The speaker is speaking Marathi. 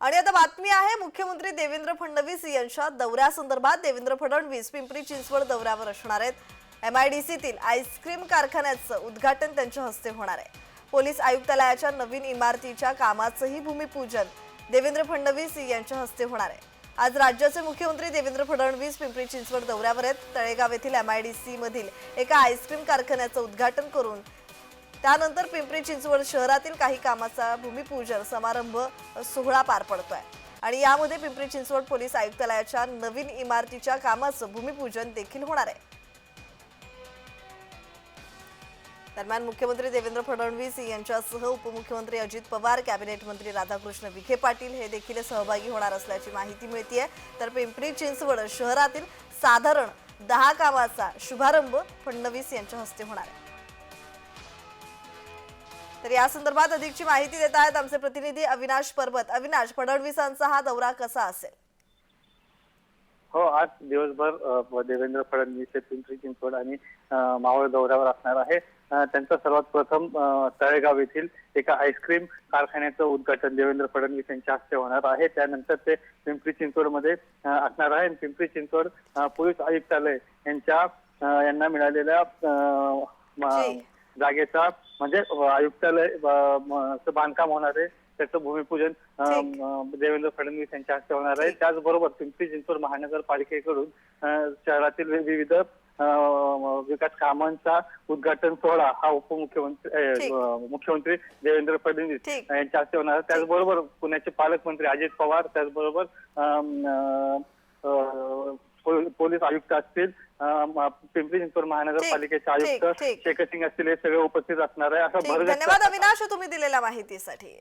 आणि आता बातमी आहे मुख्यमंत्री देवेंद्र फडणवीस यांच्या दौऱ्यासंदर्भात देवेंद्र फडणवीस पिंपरी चिंचवड दौऱ्यावर असणार आहेत. एम आय डी सीतील आईस्क्रीम कारखान्याचं उद्घाटन त्यांच्या हस्ते होणार आहे. पोलीस आयुक्तालयाच्या नवीन इमारतीच्या कामाचंही भूमिपूजन देवेंद्र फडणवीस यांच्या हस्ते होणार आहे. आज राज्याचे मुख्यमंत्री देवेंद्र फडणवीस पिंपरी चिंचवड दौऱ्यावर आहेत. तळेगाव येथील एम आय डी मधील एका आईस्क्रीम कारखान्याचं उद्घाटन करून त्यानंतर पिंपरी चिंचवड शहरातील काही कामाचा भूमिपूजन समारंभ सोहळा पार पडतोय. आणि यामध्ये पिंपरी चिंचवड पोलीस आयुक्तालयाच्या नवीन इमारतीच्या कामाचं भूमिपूजन देखील होणार आहे. दरम्यान मुख्यमंत्री देवेंद्र फडणवीस यांच्यासह उपमुख्यमंत्री अजित पवार कॅबिनेट मंत्री राधाकृष्ण विखे पाटील हे देखील सहभागी होणार असल्याची माहिती मिळतीये. तर पिंपरी चिंचवड शहरातील साधारण दहा कामाचा शुभारंभ फडणवीस यांच्या हस्ते होणार आहे. तर या संदर्भात अधिकची माहिती देत आहेत आमचे प्रतिनिधी अविनाश पर्वत अविनाश फडणवीसांचा हा दौरा कसा असेल? हो आज दिवसभर देवेंद्र फडणवीस हे पिंपरी चिंचवड आणि मावळ दौऱ्यावर असणार आहे. त्यांचं सर्वात प्रथम तळेगाव येथील एका आईस्क्रीम कारखान्याचं उद्घाटन देवेंद्र फडणवीस यांच्या हस्ते होणार आहे. त्यानंतर ते पिंपरी चिंचवडमध्ये असणार आहे. पिंपरी चिंचवड पोलीस आयुक्तालय यांच्या यांना मिळालेल्या. जागेचा. म्हणजे आयुक्तालय बांधकाम होणार आहे. त्याचं भूमिपूजन देवेंद्र फडणवीस यांच्या हस्ते होणार आहे. त्याचबरोबर पिंपरी चिंचवड महानगरपालिकेकडून शहरातील विविध विकास कामांचा उद्घाटन सोहळा हा उपमुख्यमंत्री मुख्यमंत्री देवेंद्र फडणवीस. यांच्या हस्ते होणार आहे. त्याचबरोबर पुण्याचे पालकमंत्री अजित पवार त्याचबरोबर पोलीस आयुक्त असतील पिंपरी चिंचवड महानगरपालिकेचे आयुक्त. शेखर सिंग असतील हे सगळे उपस्थित असणार आहे असं ठीक भरगच्च धन्यवाद अविनाश तुम्ही दिलेल्या माहितीसाठी